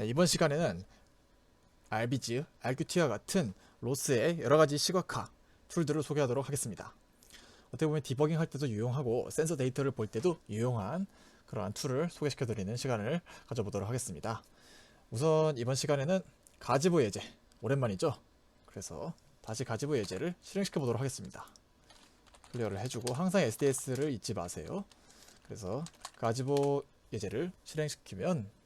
네, 이번 시간에는 RBG, RQT와 같은 로스의 여러 가지 시각화 툴들을 소개하도록 하겠습니다. 어떻게 보면 디버깅 할 때도 유용하고 센서 데이터를 볼 때도 유용한 그러한 툴을 소개시켜 드리는 시간을 가져보도록 하겠습니다. 우선 이번 시간에는 가지보 예제 오랜만이죠. 그래서 다시 가지보 예제를 실행시켜 보도록 하겠습니다. 클리어를 해주고 항상 SDS를 잊지 마세요. 그래서 가지보 예제를 실행시키면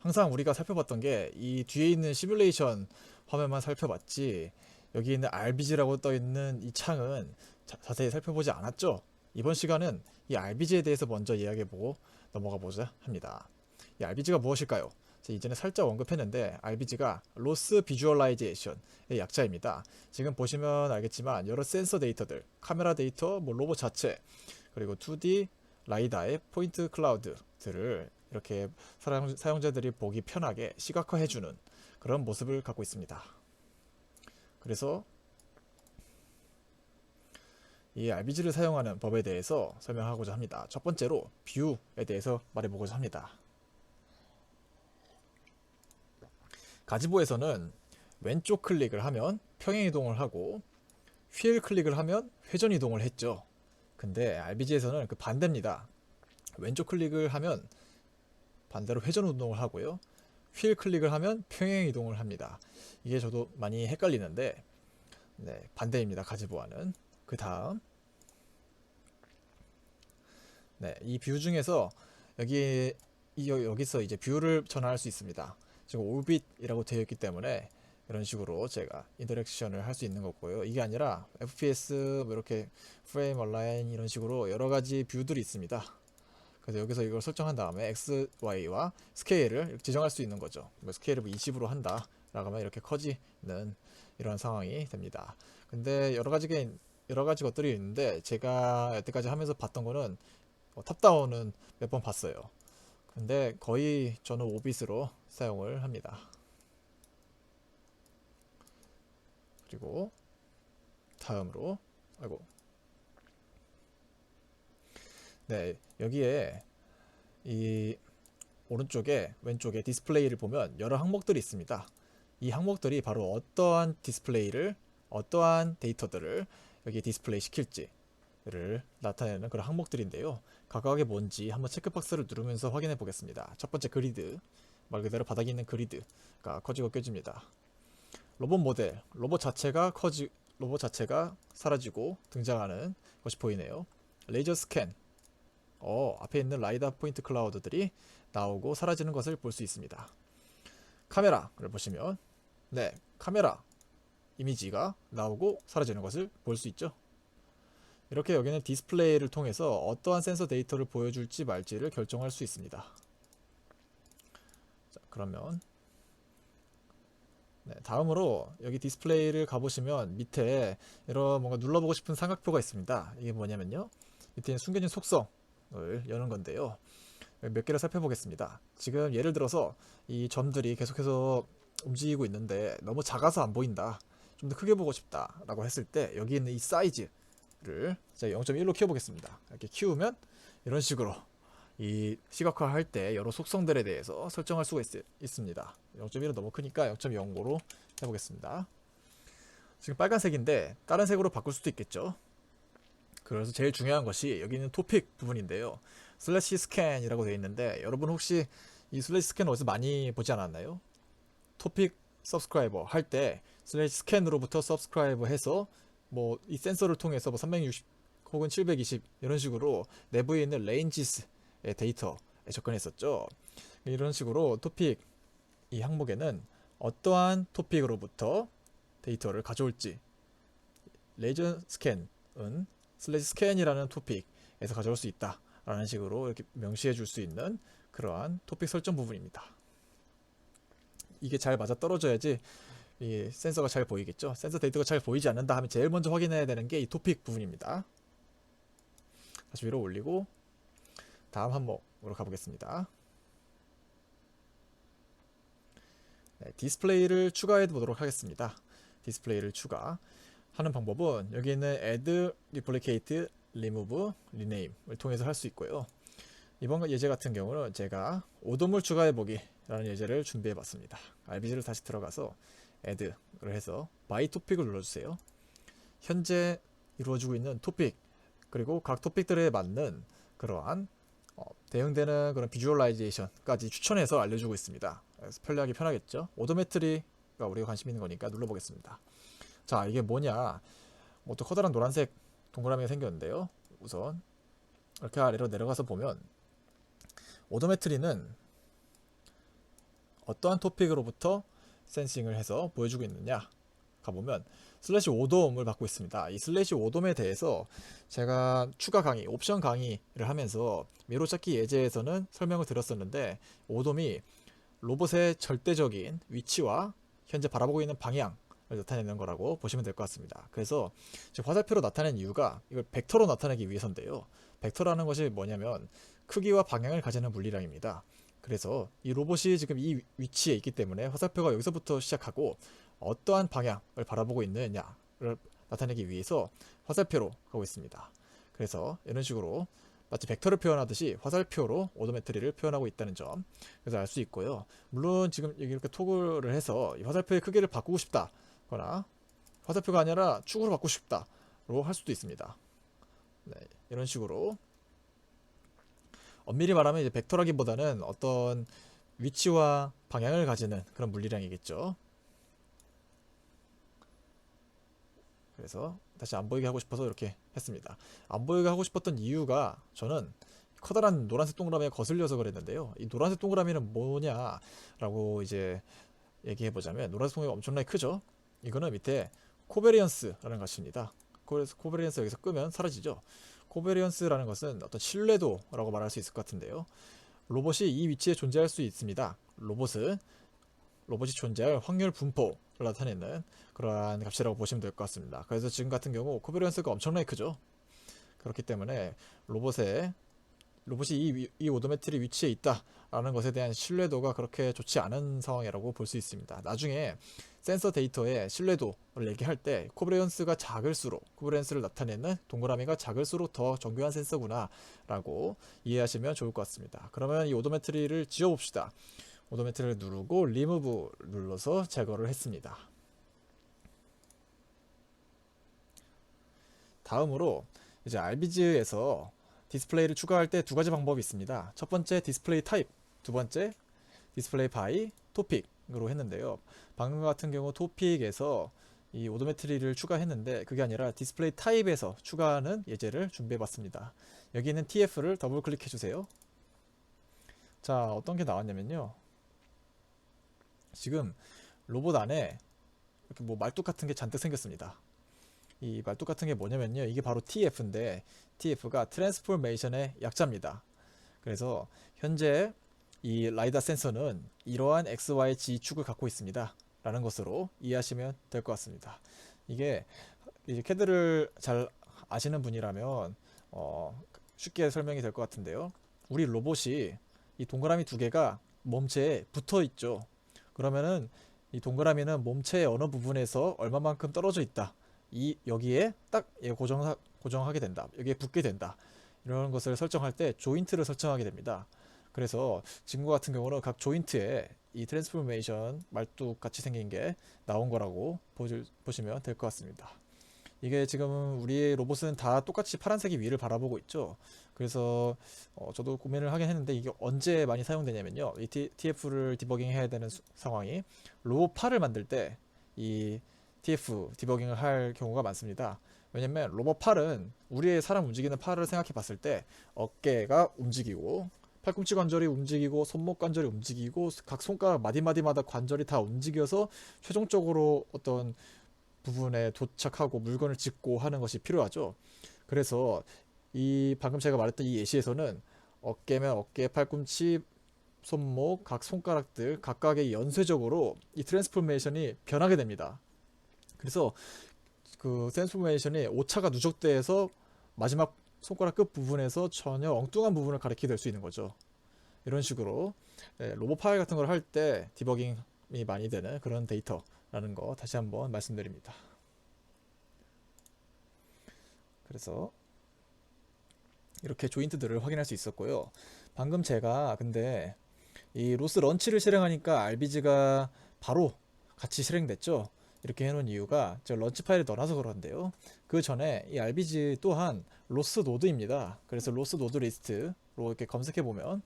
항상 우리가 살펴봤던 게 이 뒤에 있는 시뮬레이션 화면만 살펴봤지 여기 있는 RBG라고 떠 있는 이 창은 자, 자세히 살펴보지 않았죠. 이번 시간은 이 RBG에 대해서 먼저 이야기해보고 넘어가 보자 합니다. 이 RBG가 무엇일까요? 이전에 살짝 언급했는데 RBG가 Loss Visualization의 약자입니다. 지금 보시면 알겠지만 여러 센서 데이터들, 카메라 데이터, 뭐 로봇 자체, 그리고 2D 라이다의 포인트 클라우드들을 이렇게 사용, 사용자들이 보기 편하게 시각화해주는 그런 모습을 갖고 있습니다. 그래서 이 RBG를 사용하는 법에 대해서 설명하고자 합니다. 첫 번째로 뷰에 대해서 말해보고자 합니다. 가지보에서는 왼쪽 클릭을 하면 평행 이동을 하고 휠 클릭을 하면 회전 이동을 했죠. 근데 RBG에서는 그 반대입니다. 왼쪽 클릭을 하면 반대로 회전 운동을 하고요. 휠 클릭을 하면 평행 이동을 합니다. 이게 저도 많이 헷갈리는데 네, 반대입니다. 가지보와는. 그 다음 네, 이 뷰 중에서 여기 여기서 이제 뷰를 전환할 수 있습니다. 지금 오빗이라고 되어 있기 때문에 이런 식으로 제가 인터랙션을 할 수 있는 거고요. 이게 아니라 FPS 뭐 이렇게 프레임 얼라인 이런 식으로 여러 가지 뷰들이 있습니다. 그래서 여기서 이걸 설정한 다음에 X, Y와 스케일을 지정할 수 있는 거죠. 뭐 스케일을 20으로 한다. 라고 하면 이렇게 커지는 이런 상황이 됩니다. 근데 여러 가지 게 여러 가지 것들이 있는데 제가 여태까지 하면서 봤던 거는 어, 탑다운은 몇 번 봤어요. 근데 거의 저는 오빗으로 사용을 합니다. 그리고 다음으로 아이고 네 여기에 이 오른쪽에 왼쪽에 디스플레이를 보면 여러 항목들이 있습니다. 이 항목들이 바로 어떠한 디스플레이를 어떠한 데이터들을 여기 디스플레이 시킬지를 나타내는 그런 항목들인데요. 각각의 뭔지 한번 체크박스를 누르면서 확인해 보겠습니다. 첫 번째 그리드 말 그대로 바닥에 있는 그리드가 커지고 껴집니다. 로봇 모델 로봇 자체가 커지 로봇 자체가 사라지고 등장하는 것이 보이네요. 레이저 스캔 어, 앞에 있는 라이다 포인트 클라우드들이 나오고 사라지는 것을 볼 수 있습니다. 카메라를 보시면 네, 카메라 이미지가 나오고 사라지는 것을 볼 수 있죠. 이렇게 여기는 디스플레이를 통해서 어떠한 센서 데이터를 보여줄지 말지를 결정할 수 있습니다. 자, 그러면 네, 다음으로 여기 디스플레이를 가보시면 밑에 이런 뭔가 눌러보고 싶은 삼각표가 있습니다. 이게 뭐냐면요. 밑에 숨겨진 속성 을 여는 건데요. 몇 개를 살펴보겠습니다. 지금 예를 들어서 이 점들이 계속해서 움직이고 있는데 너무 작아서 안 보인다. 좀 더 크게 보고 싶다라고 했을 때 여기 있는 이 사이즈를 제가 0.1로 키워보겠습니다. 이렇게 키우면 이런 식으로 이 시각화 할 때 여러 속성들에 대해서 설정할 수가 있, 있습니다. 0.1은 너무 크니까 0.05로 해보겠습니다. 지금 빨간색인데 다른 색으로 바꿀 수도 있겠죠. 그래서 제일 중요한 것이 여기 있는 토픽 부분인데요. 슬래시 스캔이라고 되어 있는데 여러분 혹시 이 슬래시 스캔 어디서 많이 보지 않았나요? 토픽 서브스크라이버 할 때 슬래시 스캔으로부터 서브스크라이버 해서 뭐 이 센서를 통해서 뭐 360 혹은 720 이런 식으로 내부에 있는 레인지스의 데이터에 접근했었죠. 이런 식으로 토픽 이 항목에는 어떠한 토픽으로부터 데이터를 가져올지 레이저 스캔은 슬래시 스캔이라는 토픽에서 가져올 수 있다 라는 식으로 이렇게 명시해 줄 수 있는 그러한 토픽 설정 부분입니다. 이게 잘 맞아 떨어져야지 이 센서가 잘 보이겠죠. 센서 데이터가 잘 보이지 않는다 하면 제일 먼저 확인해야 되는 게 이 토픽 부분입니다. 다시 위로 올리고 다음 항목으로 가보겠습니다. 네, 디스플레이를 추가해 보도록 하겠습니다. 디스플레이를 추가 하는 방법은 여기 있는 add, duplicate, remove, rename을 통해서 할 수 있고요. 이번 예제 같은 경우는 제가 오도물 추가해 보기 라는 예제를 준비해 봤습니다. RBG를 다시 들어가서 add를 해서 by 토픽을 눌러주세요. 현재 이루어지고 있는 토픽 그리고 각 토픽들에 맞는 그러한 어, 대응되는 그런 비주얼라이제이션까지 추천해서 알려주고 있습니다. 그래서 편리하기 편하겠죠. 오도메트리가 우리가 관심 있는 거니까 눌러보겠습니다. 자 이게 뭐냐? 뭐 또 커다란 노란색 동그라미가 생겼는데요. 우선 이렇게 아래로 내려가서 보면 오도메트리는 어떠한 토픽으로부터 센싱을 해서 보여주고 있느냐 가보면 슬래시 오돔을 받고 있습니다. 이 슬래시 오돔에 대해서 제가 추가 강의, 옵션 강의를 하면서 미로찾기 예제에서는 설명을 드렸었는데 오돔이 로봇의 절대적인 위치와 현재 바라보고 있는 방향을 나타내는 거라고 보시면 될 것 같습니다. 그래서 지금 화살표로 나타낸 이유가 이걸 벡터로 나타내기 위해서인데요. 벡터라는 것이 뭐냐면 크기와 방향을 가지는 물리량입니다. 그래서 이 로봇이 지금 이 위치에 있기 때문에 화살표가 여기서부터 시작하고 어떠한 방향을 바라보고 있느냐를 나타내기 위해서 화살표로 가고 있습니다. 그래서 이런 식으로 마치 벡터를 표현하듯이 화살표로 오도메트리를 표현하고 있다는 점 그래서 알 수 있고요. 물론 지금 이렇게 토글을 해서 이 화살표의 크기를 바꾸고 싶다 거나 화살표가 아니라 축으로 바꾸고 싶다로 할 수도 있습니다. 네, 이런 식으로 엄밀히 말하면 이제 벡터라기보다는 어떤 위치와 방향을 가지는 그런 물리량이겠죠. 그래서 다시 안 보이게 하고 싶어서 이렇게 했습니다. 안 보이게 하고 싶었던 이유가 저는 커다란 노란색 동그라미에 거슬려서 그랬는데요. 이 노란색 동그라미는 뭐냐라고 이제 얘기해 보자면 노란색 동그라미 엄청나게 크죠. 이거는 밑에 코베리언스라는 것입니다. 그래서 코베리언스 여기서 끄면 사라지죠. 코베리언스라는 것은 어떤 신뢰도라고 말할 수 있을 것 같은데요. 로봇이 이 위치에 존재할 수 있습니다. 로봇은 로봇이 존재할 확률 분포를 나타내는 그러한 값이라고 보시면 될 것 같습니다. 그래서 지금 같은 경우 코베리언스가 엄청나게 크죠. 그렇기 때문에 로봇의 로봇이 이, 위- 이 오도메트리 위치에 있다라는 것에 대한 신뢰도가 그렇게 좋지 않은 상황이라고 볼 수 있습니다. 나중에 센서 데이터의 신뢰도를 얘기할 때 코브레언스가 작을수록 코브레언스를 나타내는 동그라미가 작을수록 더 정교한 센서구나 라고 이해하시면 좋을 것 같습니다. 그러면 이 오도메트리를 지워봅시다. 오도메트리를 누르고 리무브 눌러서 제거를 했습니다. 다음으로 이제 RBG에서 디스플레이를 추가할 때 두 가지 방법이 있습니다. 첫 번째 디스플레이 타입, 두 번째 디스플레이 바이 토픽 으로 했는데요. 방금 같은 경우 토픽에서 이 오도메트리를 추가했는데 그게 아니라 디스플레이 타입에서 추가하는 예제를 준비해 봤습니다. 여기 있는 TF를 더블 클릭해 주세요. 자, 어떤 게 나왔냐면요. 지금 로봇 안에 이렇게 뭐 말뚝 같은 게 잔뜩 생겼습니다. 이 말뚝 같은 게 뭐냐면요. 이게 바로 TF인데 TF가 트랜스포메이션의 약자입니다. 그래서 현재 이 라이다 센서는 이러한 XY G축을 갖고 있습니다. 라는 것으로 이해하시면 될 것 같습니다. 이게 이제 캐드를 잘 아시는 분이라면 어, 쉽게 설명이 될 것 같은데요. 우리 로봇이 이 동그라미 두 개가 몸체에 붙어 있죠. 그러면은 이 동그라미는 몸체의 어느 부분에서 얼마만큼 떨어져 있다. 이 여기에 딱얘 고정 고정하게 된다. 여기에 붙게 된다. 이런 것을 설정할 때 조인트를 설정하게 됩니다. 그래서 지금과 같은 경우는 각 조인트에 이 트랜스포메이션 말뚝 같이 생긴 게 나온 거라고 보시면 될 것 같습니다. 이게 지금 우리의 로봇은 다 똑같이 파란색이 위를 바라보고 있죠. 그래서 어, 저도 고민을 하긴 했는데 이게 언제 많이 사용되냐면요. 이 TF를 디버깅 해야 되는 수- 상황이 로봇 팔을 만들 때 이 TF 디버깅을 할 경우가 많습니다. 왜냐면 로봇 팔은 우리의 사람 움직이는 팔을 생각해 봤을 때 어깨가 움직이고 팔꿈치 관절이 움직이고 손목 관절이 움직이고 각 손가락 마디마디마다 관절이 다 움직여서 최종적으로 어떤 부분에 도착하고 물건을 짚고 하는 것이 필요하죠. 그래서 이 방금 제가 말했던 이 예시에서는 어깨면 어깨, 팔꿈치, 손목, 각 손가락들 각각의 연쇄적으로 이 트랜스포메이션이 변하게 됩니다. 그래서 그 트랜스포메이션이 오차가 누적돼서 마지막 손가락 끝 부분에서 전혀 엉뚱한 부분을 가리키게 될 수 있는 거죠. 이런 식으로 예, 로봇 파일 같은 걸 할 때 디버깅이 많이 되는 그런 데이터라는 거 다시 한번 말씀드립니다. 그래서 이렇게 조인트들을 확인할 수 있었고요. 방금 제가 근데 이 로스 런치를 실행하니까 RBG가 바로 같이 실행됐죠. 이렇게 해놓은 이유가 제가 런치 파일을 넣어놔서 그런데요. 그 전에 이 RBG 또한 로스 노드입니다. 그래서 로스 노드 리스트로 이렇게 검색해 보면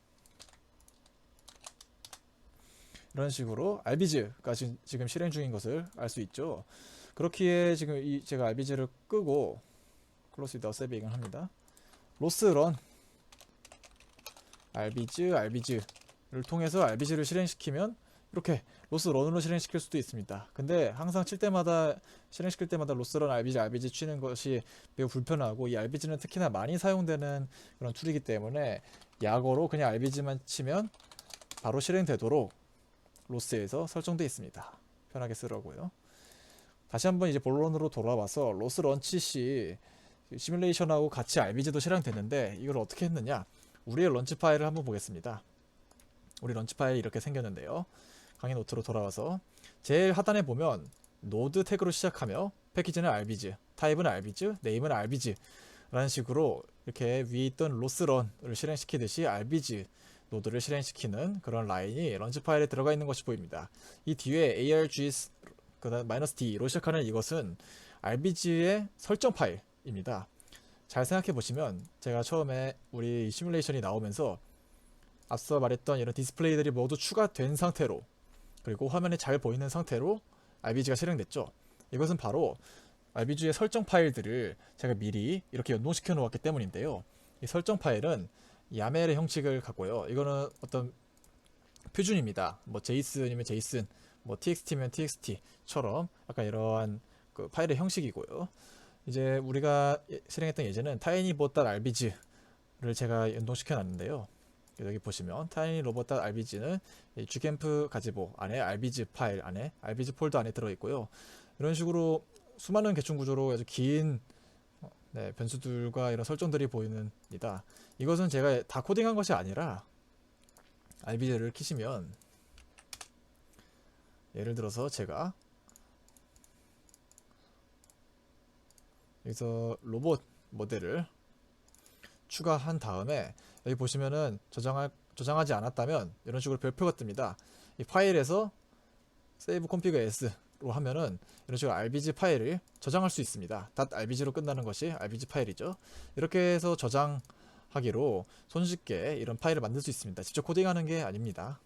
이런 식으로 RBG가 지금, 실행 중인 것을 알 수 있죠. 그렇기에 지금 이 제가 RBG를 끄고 클로스 더 세빙을 합니다. 로스 런 RBG RBG를 통해서 RBG를 실행시키면 이렇게 로스 런으로 실행시킬 수도 있습니다. 근데 항상 칠 때마다 실행시킬 때마다 로스 런 RBG RBG 치는 것이 매우 불편하고 이 RBG는 특히나 많이 사용되는 그런 툴이기 때문에 약어로 그냥 RBG만 치면 바로 실행되도록 로스에서 설정되어 있습니다. 편하게 쓰라고요. 다시 한번 이제 본론으로 돌아와서 로스 런치 시 시뮬레이션하고 같이 RBG도 실행됐는데 이걸 어떻게 했느냐? 우리의 런치 파일을 한번 보겠습니다. 우리 런치 파일이 이렇게 생겼는데요. 강의 노트로 돌아와서 제일 하단에 보면 노드 태그로 시작하며 패키지는 RBG, 타입은 RBG, 네임은 RBG 라는 식으로 이렇게 위에 있던 로스런을 실행시키듯이 RBG 노드를 실행시키는 그런 라인이 런치 파일에 들어가 있는 것이 보입니다. 이 뒤에 args 그다음 마이너스 d로 시작하는 이것은 RBG의 설정 파일입니다. 잘 생각해 보시면 제가 처음에 우리 시뮬레이션이 나오면서 앞서 말했던 이런 디스플레이들이 모두 추가된 상태로 그리고 화면에 잘 보이는 상태로 RBG가 실행됐죠. 이것은 바로 RBG의 설정 파일들을 제가 미리 이렇게 연동시켜 놓았기 때문인데요. 이 설정 파일은 야멜의 형식을 갖고요. 이거는 어떤 표준입니다. 뭐 제이슨이면 제이슨, 뭐 txt면 txt처럼 약간 이러한 그 파일의 형식이고요. 이제 우리가 예- 실행했던 예제는 tinybot.rbg를 제가 연동시켜 놨는데요. 여기 보시면 tinyrobot.rbg는 gcamp 가지보 안에 rbg 파일 안에 rbg 폴더 안에 들어 있고요. 이런 식으로 수많은 개충 구조로 아주 긴 어, 네, 변수들과 이런 설정들이 보이는니다. 이것은 제가 다 코딩한 것이 아니라 RBG를 키시면 예를 들어서 제가 여기서 로봇 모델을 추가한 다음에 여기 보시면은 저장할 저장하지 않았다면 이런 식으로 별표가 뜹니다. 이 파일에서 save config s로 하면은 이런 식으로 rbg 파일을 저장할 수 있습니다. .rbg로 끝나는 것이 rbg 파일이죠. 이렇게 해서 저장하기로 손쉽게 이런 파일을 만들 수 있습니다. 직접 코딩하는 게 아닙니다.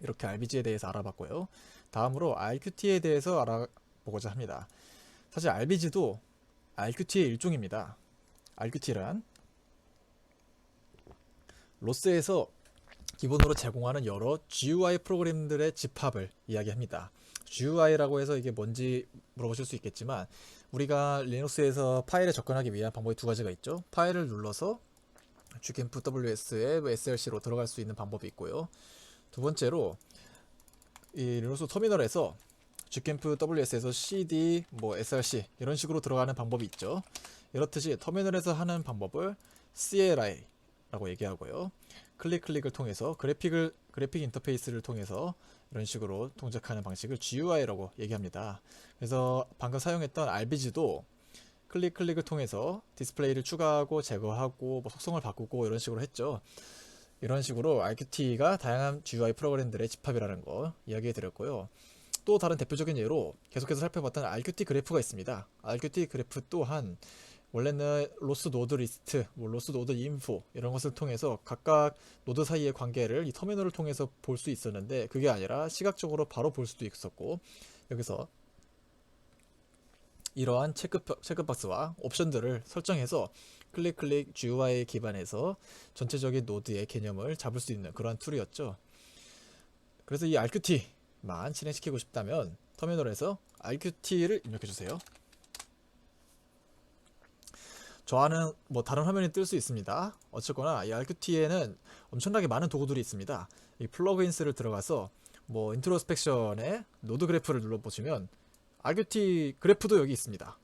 이렇게 RBG에 대해서 알아봤고요. 다음으로 RQT에 대해서 알아보고자 합니다. 사실 RBG도 RQT의 일종입니다. RQT란 로스에서 기본으로 제공하는 여러 GUI 프로그램들의 집합을 이야기합니다. GUI라고 해서 이게 뭔지 물어보실 수 있겠지만 우리가 리눅스에서 파일에 접근하기 위한 방법이 두 가지가 있죠. 파일을 눌러서 gcamp WS의 SLC로 들어갈 수 있는 방법이 있고요. 두 번째로 이 리눅스 터미널에서 gcamp WS에서 CD, 뭐 SRC 이런 식으로 들어가는 방법이 있죠. 이렇듯이 터미널에서 하는 방법을 CLI라고 얘기하고요. 클릭 클릭을 통해서 그래픽을 그래픽 인터페이스를 통해서 이런 식으로 동작하는 방식을 GUI라고 얘기합니다. 그래서 방금 사용했던 RBG도 클릭 클릭을 통해서 디스플레이를 추가하고 제거하고 뭐 속성을 바꾸고 이런 식으로 했죠. 이런 식으로 RQT가 다양한 GUI 프로그램들의 집합이라는 거 이야기해 드렸고요. 또 다른 대표적인 예로 계속해서 살펴봤던 RQT 그래프가 있습니다. RQT 그래프 또한 원래는 로스 노드 리스트, 뭐 로스 노드 인포 이런 것을 통해서 각각 노드 사이의 관계를 이 터미널을 통해서 볼 수 있었는데 그게 아니라 시각적으로 바로 볼 수도 있었고 여기서 이러한 체크, 체크박스와 옵션들을 설정해서 클릭 클릭 GUI 기반에서 전체적인 노드의 개념을 잡을 수 있는 그러한 툴이었죠. 그래서 이 RQT 만 실행시키고 싶다면 터미널에서 RQT를 입력해 주세요. 저하는 뭐 다른 화면이 뜰 수 있습니다. 어쨌거나 이 RQT에는 엄청나게 많은 도구들이 있습니다. 이 플러그인스를 들어가서 뭐 인트로스펙션에 노드 그래프를 눌러보시면 RQT 그래프도 여기 있습니다.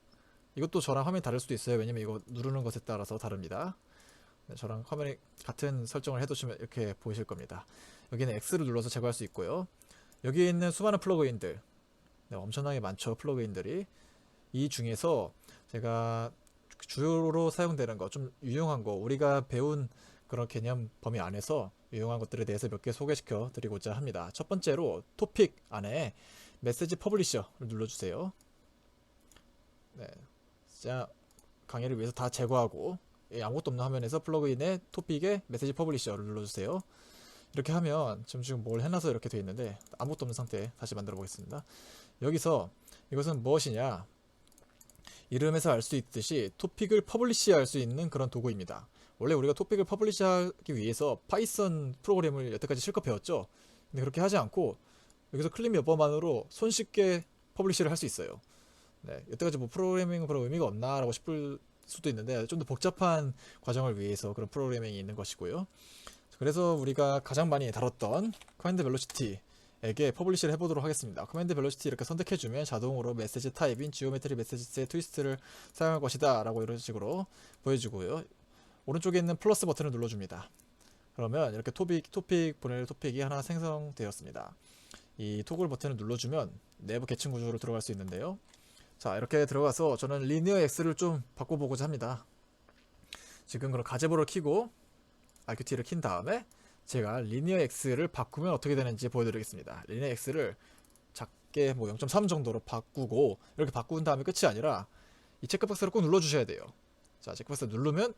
이것도 저랑 화면이 다를 수도 있어요. 왜냐면 이거 누르는 것에 따라서 다릅니다. 네, 저랑 화면이 같은 설정을 해두시면 이렇게 보이실 겁니다. 여기는 X를 눌러서 제거할 수 있고요. 여기에 있는 수많은 플러그인들 네, 엄청나게 많죠. 플러그인들이 이 중에서 제가 주로 사용되는 거 좀 유용한 거 우리가 배운 그런 개념 범위 안에서 유용한 것들에 대해서 몇 개 소개시켜 드리고자 합니다. 첫 번째로 토픽 안에 메시지 퍼블리셔를 눌러주세요. 네, 자 강의를 위해서 다 제거하고 이 아무것도 없는 화면에서 플러그인의 토픽에 메시지 퍼블리셔를 눌러주세요. 이렇게 하면 지금 지금 뭘 해놔서 이렇게 돼 있는데 아무것도 없는 상태 다시 만들어 보겠습니다. 여기서 이것은 무엇이냐? 이름에서 알 수 있듯이 토픽을 퍼블리시할 수 있는 그런 도구입니다. 원래 우리가 토픽을 퍼블리시하기 위해서 파이썬 프로그램을 여태까지 실컷 배웠죠. 근데 그렇게 하지 않고 여기서 클릭 몇 번만으로 손쉽게 퍼블리시를 할 수 있어요. 네, 여태까지 뭐 프로그래밍은 그런 의미가 없나라고 싶을 수도 있는데 좀 더 복잡한 과정을 위해서 그런 프로그래밍이 있는 것이고요. 그래서 우리가 가장 많이 다뤘던 커맨드 벨로시티에게 퍼블리시를 해보도록 하겠습니다. 커맨드 벨로시티 이렇게 선택해주면 자동으로 메시지 타입인 지오메트리 메시지의 트위스트를 사용할 것이다 라고 이런 식으로 보여주고요. 오른쪽에 있는 플러스 버튼을 눌러줍니다. 그러면 이렇게 토픽, 토픽 보낼 토픽이 하나 생성되었습니다. 이 토글 버튼을 눌러주면 내부 계층 구조로 들어갈 수 있는데요. 자 이렇게 들어가서 저는 리니어 X를 좀 바꿔보고자 합니다. 지금 그럼 가제보를 키고 RQT를 킨 다음에 제가 리니어 X를 바꾸면 어떻게 되는지 보여드리겠습니다. 리니어 X를 작게 뭐 0.3 정도로 바꾸고 이렇게 바꾼 다음에 끝이 아니라 이 체크박스를 꼭 눌러주셔야 돼요. 자 체크박스 누르면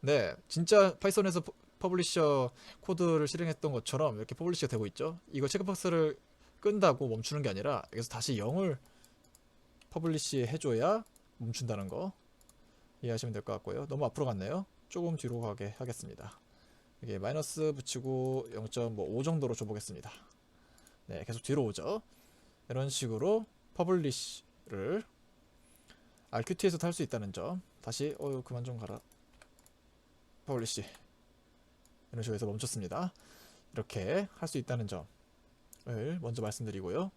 네 진짜 파이썬에서 퍼- 퍼블리셔 코드를 실행했던 것처럼 이렇게 퍼블리셔가 되고 있죠. 이거 체크박스를 끈다고 멈추는 게 아니라 여기서 다시 0을 퍼블리시 해줘야 멈춘다는 거 이해하시면 될 것 같고요. 너무 앞으로 갔네요. 조금 뒤로 가게 하겠습니다. 이게 마이너스 붙이고 0.5 정도로 줘보겠습니다. 네, 계속 뒤로 오죠. 이런 식으로 퍼블리시를 RQT에서도 할수 있다는 점. 다시 어 그만 좀 가라. 퍼블리시 이런 식으로 해서 멈췄습니다. 이렇게 할 수 있다는 점을 먼저 말씀드리고요.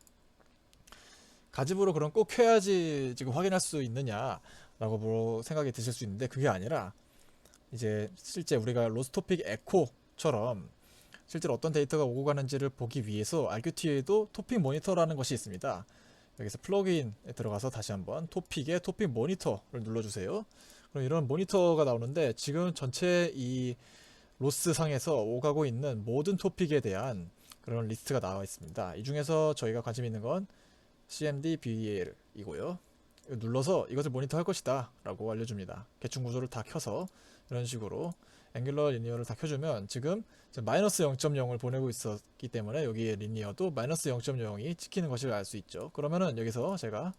가집으로 그럼 꼭 해야지 지금 확인할 수 있느냐라고 뭐 생각이 드실 수 있는데 그게 아니라 이제 실제 우리가 로스토픽 에코처럼 실제로 어떤 데이터가 오고 가는지를 보기 위해서 RQT에도 토픽 모니터라는 것이 있습니다. 여기서 플러그인에 들어가서 다시 한번 토픽에 토픽 모니터를 눌러주세요. 그럼 이런 모니터가 나오는데 지금 전체 이 로스 상에서 오가고 있는 모든 토픽에 대한 그런 리스트가 나와 있습니다. 이 중에서 저희가 관심 있는 건 CMD BEL이고요. 눌러서 이것을 모니터 할 것이다 라고 알려줍니다. 계층 구조를 다 켜서 이런 식으로 앵귤러 리니어를 다 켜주면 지금 마이너스 0.0을 보내고 있었기 때문에 여기에 리니어도 마이너스 0.0이 찍히는 것을 알 수 있죠. 그러면은 여기서 제가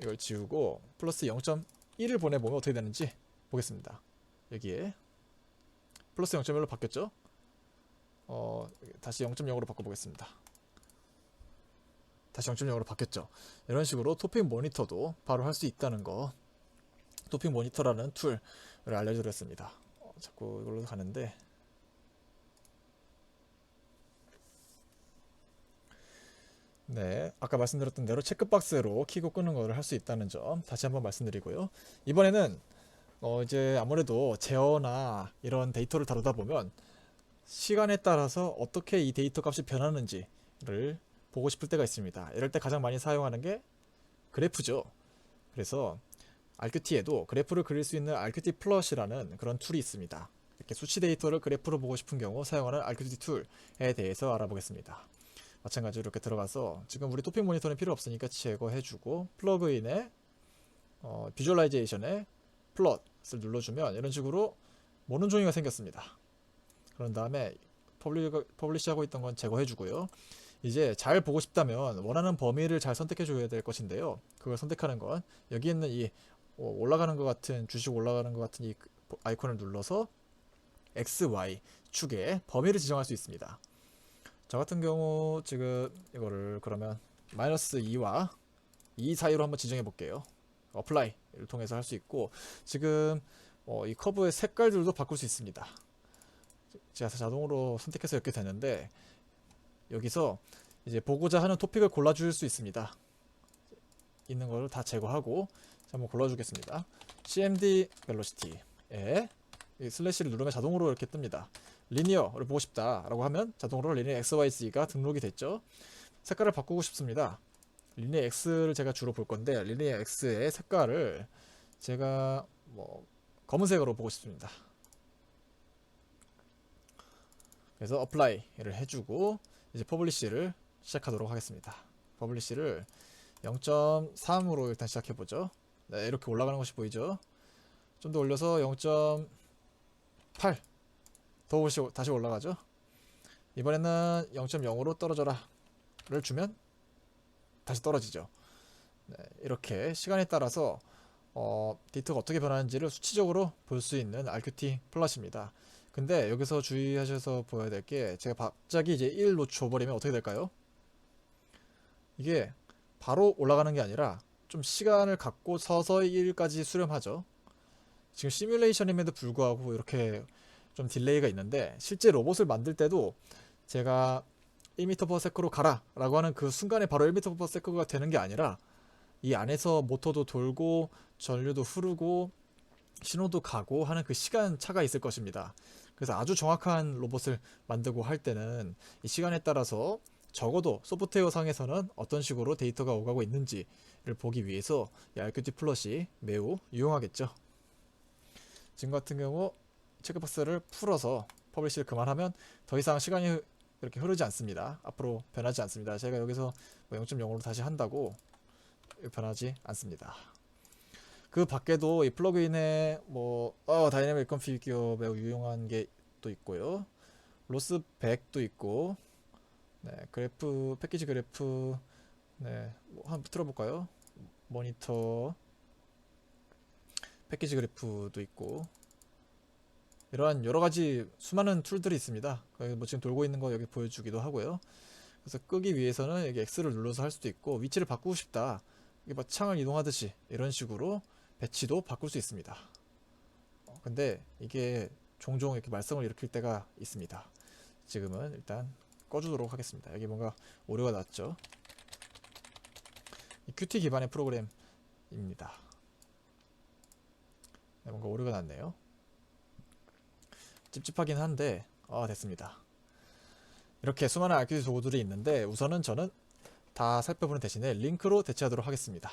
이걸 지우고 플러스 0.1을 보내보면 어떻게 되는지 보겠습니다. 여기에 플러스 0.1로 바뀌었죠? 어, 다시 0.0으로 바꿔보겠습니다. 다시 0.0으로 바뀌었죠. 이런 식으로 토픽 모니터도 바로 할 수 있다는 거. 토픽 모니터라는 툴을 알려드렸습니다. 어, 자꾸 이걸로 가는데. 네, 아까 말씀드렸던 대로 체크박스로 키고 끄는 거를 할수 있다는 점 다시 한번 말씀드리고요. 이번에는 어 이제 아무래도 제어나 이런 데이터를 다루다 보면 시간에 따라서 어떻게 이 데이터 값이 변하는지를 보고 싶을 때가 있습니다. 이럴 때 가장 많이 사용하는 게 그래프죠. 그래서 RQT에도 그래프를 그릴 수 있는 RQT 플롯이라는 그런 툴이 있습니다. 이렇게 수치 데이터를 그래프로 보고 싶은 경우 사용하는 RQT 툴에 대해서 알아보겠습니다. 마찬가지로 이렇게 들어가서 지금 우리 토픽 모니터는 필요 없으니까 제거해주고 플러그인에 어, 비주얼라이제이션에 플롯을 눌러주면 이런 식으로 모는 종이가 생겼습니다. 그런 다음에 퍼블리, 퍼블리시하고 있던 건 제거해주고요. 이제 잘 보고 싶다면 원하는 범위를 잘 선택해 줘야 될 것인데요. 그걸 선택하는 건 여기 있는 이 어, 올라가는 것 같은 주식 올라가는 것 같은 이 아이콘을 눌러서 X, Y 축에 범위를 지정할 수 있습니다. 저 같은 경우 지금 이거를 그러면 마이너스 2와 2 사이로 한번 지정해 볼게요. 어플라이를 통해서 할 수 있고 지금 어, 이 커브의 색깔들도 바꿀 수 있습니다. 제가 자동으로 선택해서 이렇게 되는데 여기서 이제 보고자 하는 토픽을 골라줄 수 있습니다. 있는 거를 다 제거하고 한번 골라주겠습니다. CMD 벨로시티에 슬래시를 누르면 자동으로 이렇게 뜹니다. 리니어를 보고 싶다라고 하면 자동으로 리니어 XYZ가 등록이 됐죠. 색깔을 바꾸고 싶습니다. 리니어 X를 제가 주로 볼 건데 리니어 X의 색깔을 제가 뭐 검은색으로 보고 싶습니다. 그래서 어플라이를 해주고 이제 퍼블리시를 시작하도록 하겠습니다. 퍼블리시를 0.3으로 일단 시작해 보죠. 네, 이렇게 올라가는 것이 보이죠? 좀 더 올려서 0.8 더 오시 다시 올라가죠. 이번에는 0.0으로 떨어져라 를 주면 다시 떨어지죠. 네, 이렇게 시간에 따라서 어, 데이터가 어떻게 변하는지를 수치적으로 볼 수 있는 RQT 플랫입니다. 근데 여기서 주의하셔서 보여야 될 게 제가 갑자기 이제 1로 줘버리면 어떻게 될까요? 이게 바로 올라가는 게 아니라 좀 시간을 갖고 서서히 1까지 수렴하죠. 지금 시뮬레이션임에도 불구하고 이렇게 좀 딜레이가 있는데 실제 로봇을 만들 때도 제가 1m/s로 가라 라고 하는 그 순간에 바로 1m/s가 되는 게 아니라 이 안에서 모터도 돌고 전류도 흐르고 신호도 가고 하는 그 시간 차가 있을 것입니다. 그래서 아주 정확한 로봇을 만들고 할 때는 이 시간에 따라서 적어도 소프트웨어 상에서는 어떤 식으로 데이터가 오가고 있는지를 보기 위해서 이 RQT 플롯이 매우 유용하겠죠. 지금 같은 경우 체크박스를 풀어서 퍼블리시를 그만하면 더 이상 시간이 이렇게 흐르지 않습니다. 앞으로 변하지 않습니다. 제가 여기서 뭐 0.0으로 다시 한다고 변하지 않습니다. 그 밖에도 이 플러그인에 뭐 어, 다이내믹 컨피규어 매우 유용한 게 또 있고요. 로스 100도 있고 네, 그래프 패키지 그래프 네, 뭐 한번 틀어볼까요? 모니터 패키지 그래프도 있고 이러한 여러 가지 수많은 툴들이 있습니다. 뭐 지금 돌고 있는 거 여기 보여주기도 하고요. 그래서 끄기 위해서는 여기 X를 눌러서 할 수도 있고 위치를 바꾸고 싶다. 이게 뭐 창을 이동하듯이 이런 식으로 배치도 바꿀 수 있습니다. 어, 근데 이게 종종 이렇게 말썽을 일으킬 때가 있습니다. 지금은 일단 꺼주도록 하겠습니다. 여기 뭔가 오류가 났죠. 이 Qt 기반의 프로그램입니다. 네, 뭔가 오류가 났네요. 찝찝하긴 한데 아 됐습니다. 이렇게 수많은 RQT 도구들이 있는데 우선은 저는 다 살펴보는 대신에 링크로 대체하도록 하겠습니다.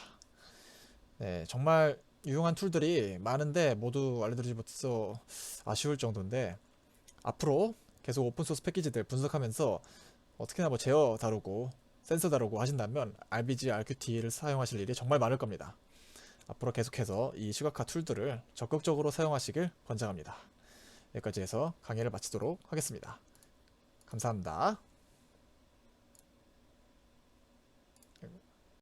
네, 정말 유용한 툴들이 많은데 모두 알려드리지 못해서 아쉬울 정도인데 앞으로 계속 오픈소스 패키지들 분석하면서 어, 특히나 뭐 제어 다루고 센서 다루고 하신다면 RBG, RQT를 사용하실 일이 정말 많을 겁니다. 앞으로 계속해서 이 시각화 툴들을 적극적으로 사용하시길 권장합니다. 여기까지 해서 강의를 마치도록 하겠습니다. 감사합니다.